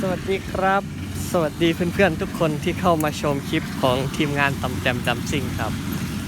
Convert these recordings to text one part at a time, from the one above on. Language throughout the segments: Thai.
สวัสดีครับ สวัสดีเพื่อนๆทุกคนที่เข้ามาชมคลิปของทีมงานตำแจมจำซิ่งครับ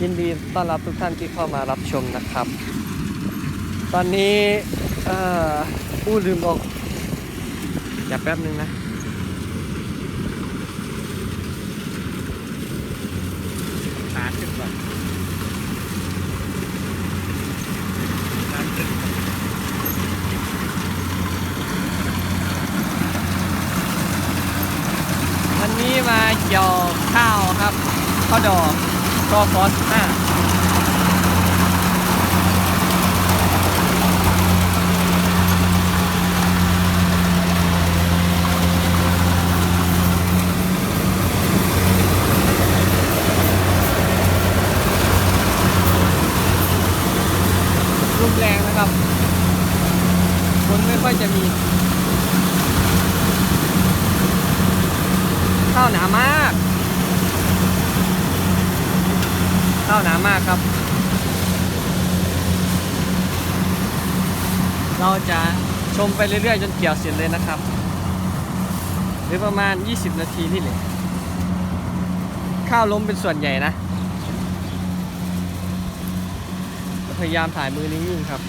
ยินดีต้อนรับทุกท่านที่เข้ามารับชมนะครับ ตอนนี้อ่อผู้ลืมออกอย่าแป๊บนึงนะ ขาขึ้นก่อนน้ำขึ้น วันนี้ มาเกี่ยวข้าวครับข้าวดอกกฟอสห้ารุนแรงนะครับฝนไม่ค่อยจะมี ข้าวหนามาก ข้าวหนามากครับ เราจะชมไปเรื่อยๆ จนเกี่ยวเสร็จเลยนะครับ หรือประมาณ 20 นาทีนี่แหละ ข้าวล้มเป็นส่วนใหญ่นะ พยายามถ่ายมือนิ่งๆครับ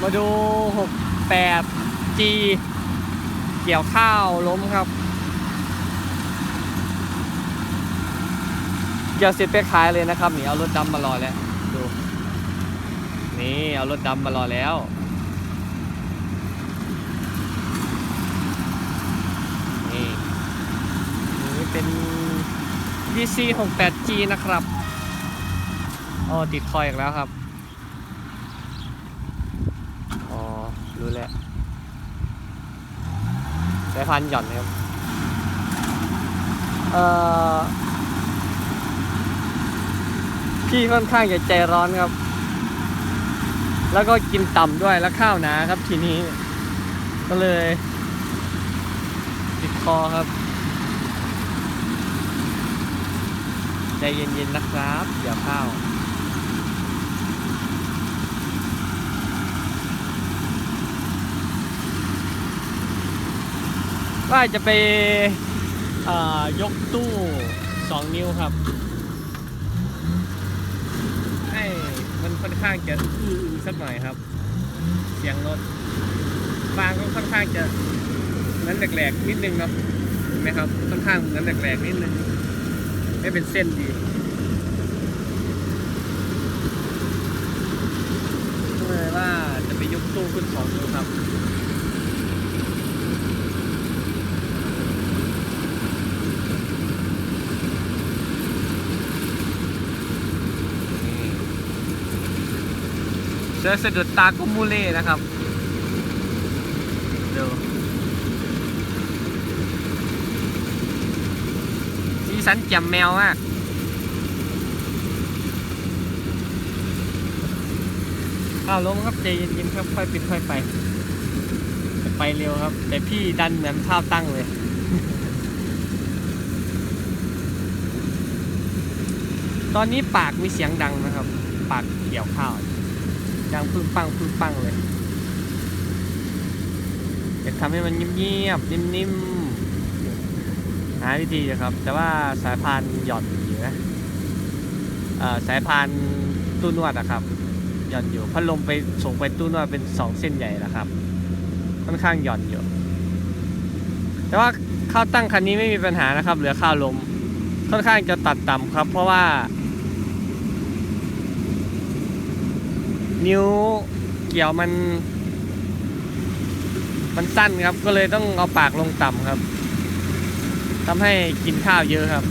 มาดู 68G เกี่ยวข้าวล้มครับ เกี่ยวเสร็จไปขายเลยนะครับนี่เอารถดำมารอแล้วดูนี่เอารถดำมารอแล้วนี่นี่เป็น DC 68G นะครับอ๋อติดคอยอีกแล้วครับ อ๋อ รู้แล้วายพันธุ์หย่อนครับ เอ่อ พี่ค่อนข้างจะใจร้อนครับ แล้วก็กินต่ำด้วยแล้วข้าวหนาครับทีนี้ ก็เลยติดคอครับ ใจเย็นๆนะครับเดี๋ยวข้าว ว่าจะไปยกตู้ 2 นิ้วครับให้มันค่อนข้างจะอื้อสักหน่อยครับ เสียงรถฟางก็ค่อนข้างจะนั้นแหลกๆนิดนึงเนาะเห็นไหมครับค่อนข้างนั้นแหลกๆนิดนึงไม่เป็นเส้นดีเลยว่าจะไปยกตู้ขึ้นสองนิ้วครับ เสือสะดุดตากุมูเล่นะครับดูสีสันแจ่มแมวมากข้าวลงครับใจเย็นๆครับค่อยปิดค่อยไป ไปเร็วครับ แต่พี่ดันเหมือนข้าวตั้งเลยตอนนี้ปากมีเสียงดังนะครับ ปากเกี่ยวข้าว ดังพึ่งปังพึ่งปังเลยอยากทำให้มันเงียบๆนิ่มๆหาวิธีอยู่ครับ แต่ว่าสายพานหย่อนอยู่นะสายพานตู้นวดนะครับหย่อนอยู่พัดลมไปส่งไปตู้นวดเป็นสองเส้นใหญ่นะครับ ค่อนข้างหย่อนอยู่ แต่ว่าข้าวตั้งคันนี้ไม่มีปัญหานะครับ เหลือข้าวลมค่อนข้างจะตัดต่ำครับ เพราะว่า นิ้วเกี่ยวมัน มันสั้นครับ ก็เลยต้องเอาปากลงต่ำครับทำให้กินข้าวเยอะครับ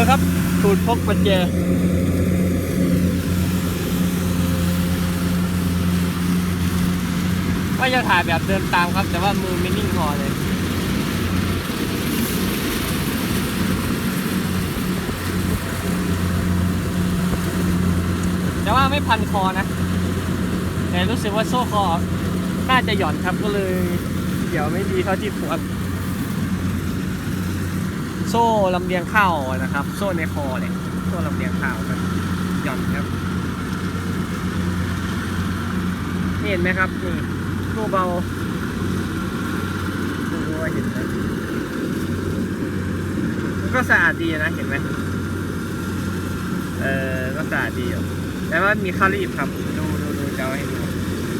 เครับตูดพ กปัจเจว่าจะถ่ายแบบเดินตามครับ แต่ว่ามือไม่นิ่งพอเลยแต่ว่าไม่พันคอนะ แต่รู้สึกว่าโซ่คอ น่าจะหย่อนครับก็เลย เดี๋ยวไม่ดีเท่าที่ควรโซ่ลำเลียงเข้านะครับ โซ่ในคอเนี่ย โซ่ลำเลียงข้าวมันหย่อนครับนี่เห็นไหมครับนี่ตู้เบาดูว่าเห็นไหมมันก็สะอาดดีนะเห็นไหมเออก็สะอาดดีอยู่แต่ว่ามีข้ารีบครับดูดูดูจะเอาให้ดู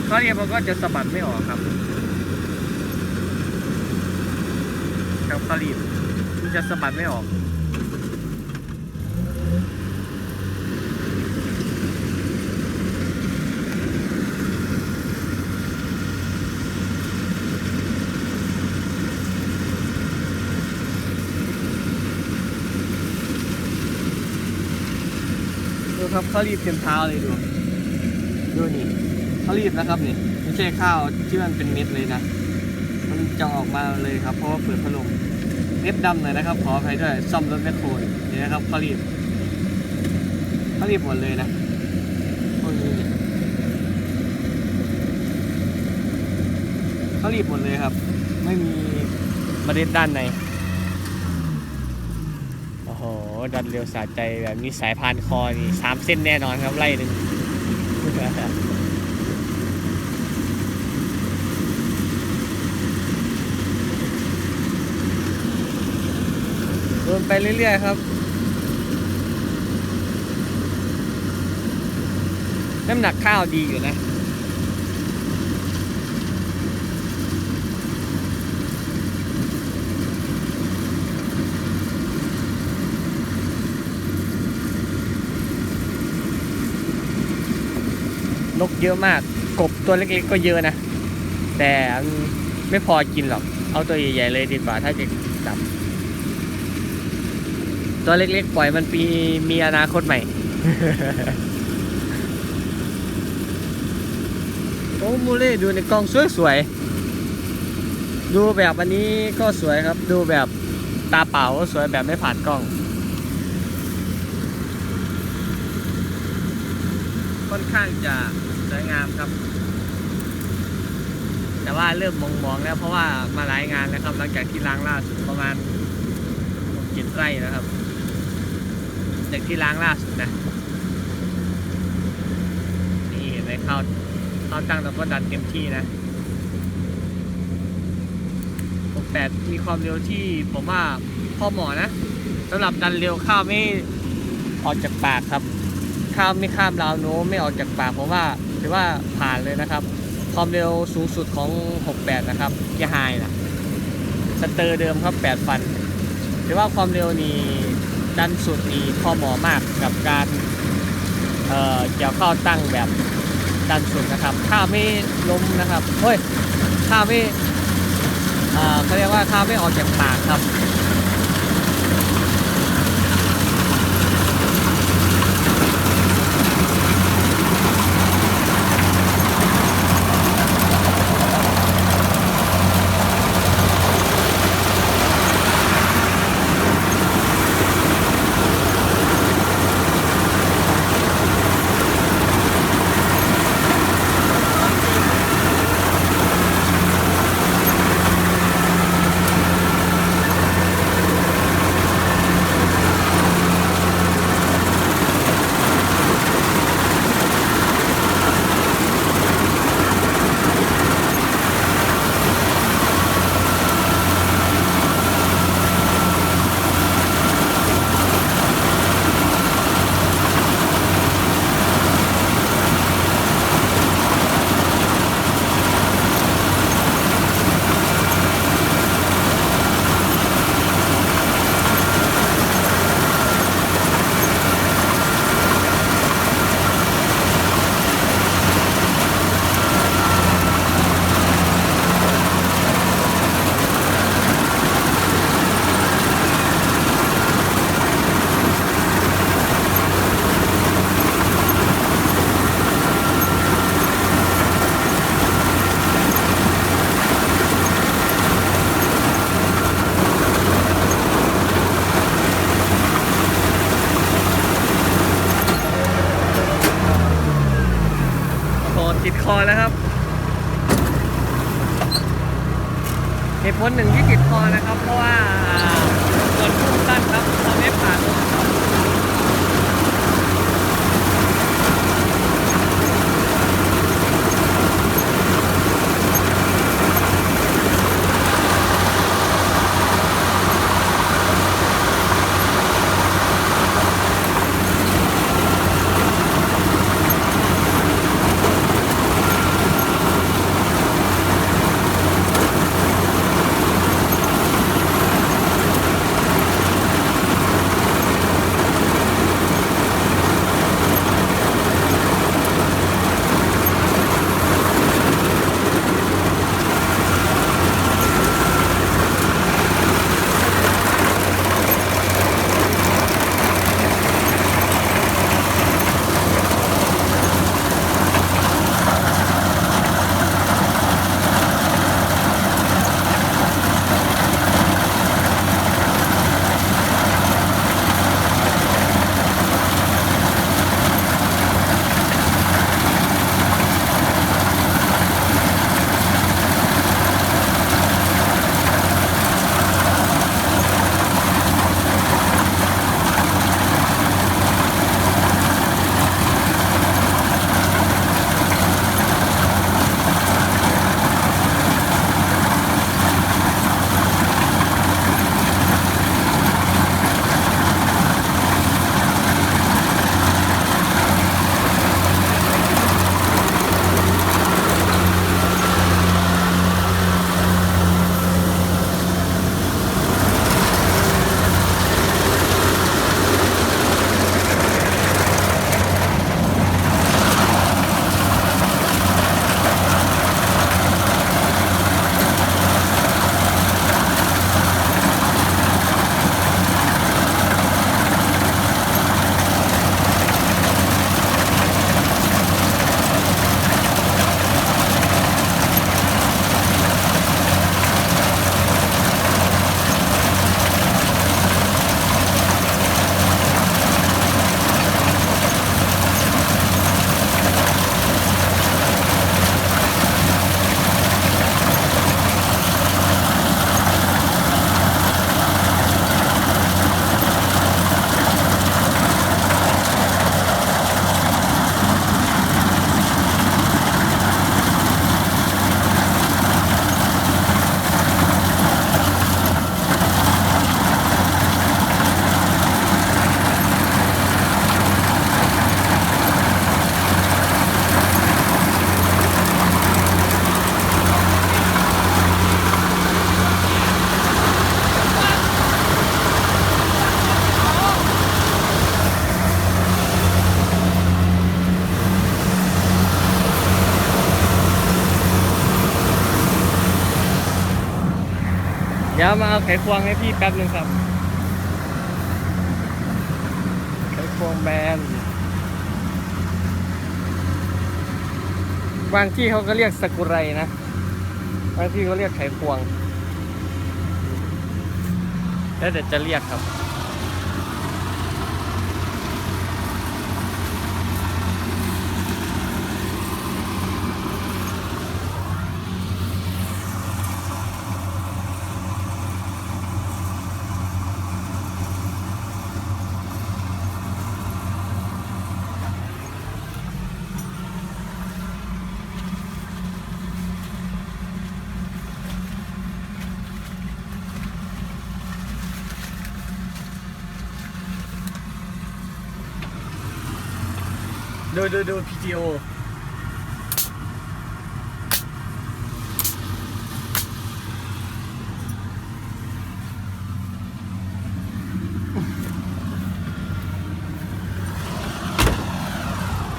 ข้ารีบมันก็จะสะบัดไม่ออกครับครับข้ารีบมันจะสะบัดไม่ออก ครับเขารีบเต็มเท้าเลยดูดูนี่เขารีบนะครับนี่ไม่ใช่ข้าวที่มันเป็นเม็ดเลยนะมันจะออกมาเลยครับ เพราะว่าเปิดพัดลมเล็บดำหน่อยนะครับ ขออภัยด้วยซ่อมรถแมคโครนี่นะครับเขารีบเขารีบหมดเลยนะพวกนี้เขารีบหมดเลยครับ ไม่มีเมล็ดด้านใน ดันเร็วสะใจแบบนี้สายพานคอนี่สามเส้นแน่นอนครับไล่หนึ่งเดินไปเรื่อยๆครับ น้ำหนักข้าวดีอยู่นะ นกเยอะมาก กบตัวเล็กๆก็เยอะนะ แต่ไม่พอกินหรอก เอาตัวใหญ่ๆเลยดีกว่าถ้าจะจับ ตัวเล็กๆปล่อยมันปีมีอนาคตใหม่ โอ้มูเล่ดูในกล้องสวยๆ ดูแบบอันนี้ก็สวยครับ ดูแบบตาเปล่าก็สวยแบบไม่ผ่านกล้องค่อนข้างจะ สวยงามครับ แต่ว่าเริ่มมองๆแล้วเพราะว่ามาหลายงานแล้วครับ หลังจากที่ล้างล่าสุดประมาณเจ็ดไร่นะครับจากที่ล้างล่าสุดนะนี่เห็นไหมเข้าเข้าตั้งแล้วก็ดันเต็มที่นะ68มีความเร็วที่ผมว่าพอเหมาะนะสำหรับดันเร็วข้าวไม่ออกจากปากครับ ข้าวไม่ข้ามราวโน้มไม่ออกจากปากผมว่า ถือว่าผ่านเลยนะครับ ความเร็วสูงสุดของ 68 นะครับเกียาไฮนะสเตอร์เดิมครับ 8 ฟันถือว่าความเร็วนี่ดันสุดนี่พอเหมาะมากกับการเเกี่ยวข้าวตั้งแบบดันสุดนะครับข้าไม่ล้มนะครับเฮ้ยข้าไม่เขาเรียกว่าข้าไม่ออกจากปากครับ ติดคอแล้วครับเหตุผลหนึ่งที่ติดคอนะครับ เพราะว่าส่นพุ่งสั้นครับตอนให้ผ่านตรง ดี๋ยวมาเอาไขควงให้พี่แป๊บนึงครับ ไขควงแบนบางที่เขาก็เรียกสกุไรนะ บางที่เขาเรียกไขควง แล้วแต่จะเรียกครับ ดูดูดูพีทีโอ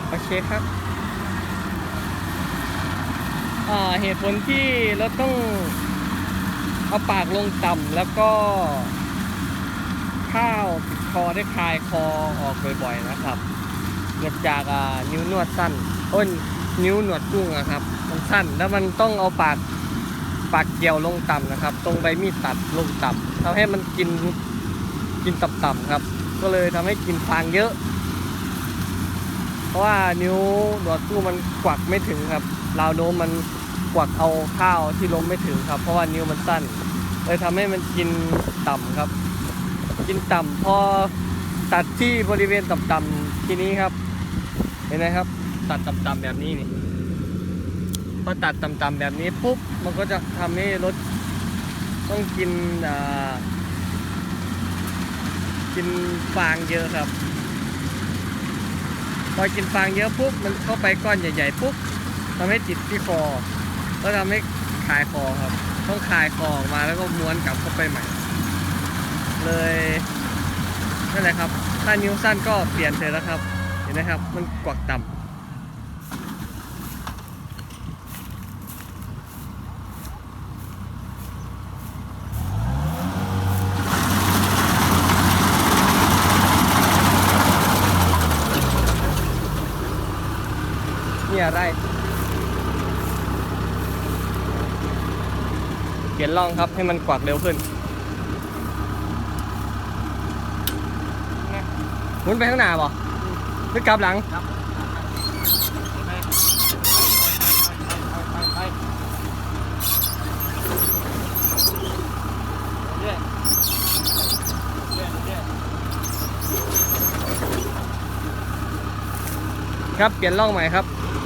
โอเคครับอ่าเหตุผลที่เราต้องเอาปากลงต่ำแล้วก็ข้าวติดคอได้คลายคอออกบ่อยๆนะครับ เกิดจากนิ้วนวดสั้นอ้นนิ้วหนวดกุ้งอะครับ มันสั้นแล้วมันต้องเอาปากปากเกี่ยวลงต่ำนะครับ ตรงใบมีดตัดลงต่ำทำให้มันกินกินต่ำๆครับ ก็เลยทำให้กินฟางเยอะ เพราะว่านิ้วหนวดกุ้งมันกวักไม่ถึงครับราวโน้มมันกวักเอาข้าวที่ล้มไม่ถึงครับ เพราะว่านิ้วมันสั้นเลยทำให้มันกินต่ำครับ กินต่ำพอตัดที่บริเวณต่ำๆทีนี้ครับ เห็นไหมครับ ตัดต่ำๆแบบนี้นี่พอตัดต่ำๆแบบนี้ปุ๊บมันก็จะทำให้รถต้องกินกินฟางเยอะครับ พอกินฟางเยอะปุ๊บมันเข้าไปก้อนใหญ่ๆปุ๊บทำให้ติดที่คอ ก็ทำให้คายคอครับ ต้องคายคอออกมาแล้วก็ม้วนกลับเข้าไปใหม่ เลยนั่นแหละครับ ถ้านิ้วสั้นก็เปลี่ยนเถอะแล้วครับ ห็นไหมครับ มันกวักต่ำนี่อะไรเปลี่ยนร่องครับให้มันกวักเร็วขึ้นหมุนไปข้างหน้าบ่ หรือกลับหลังครับเปลี่ยนล่องใหม่ครับ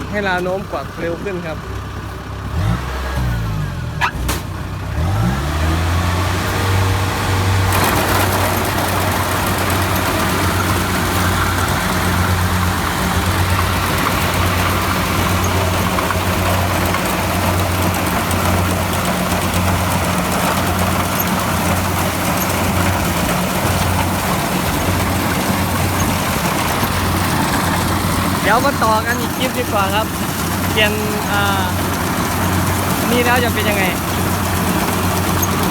ให้ลาโน้มกว่าเร็วขึ้นครับ ยวมาต่อกันอีกคลิปดีกว่าครับ เปลี่ยนอ่านี่แล้วจะเป็นยังไง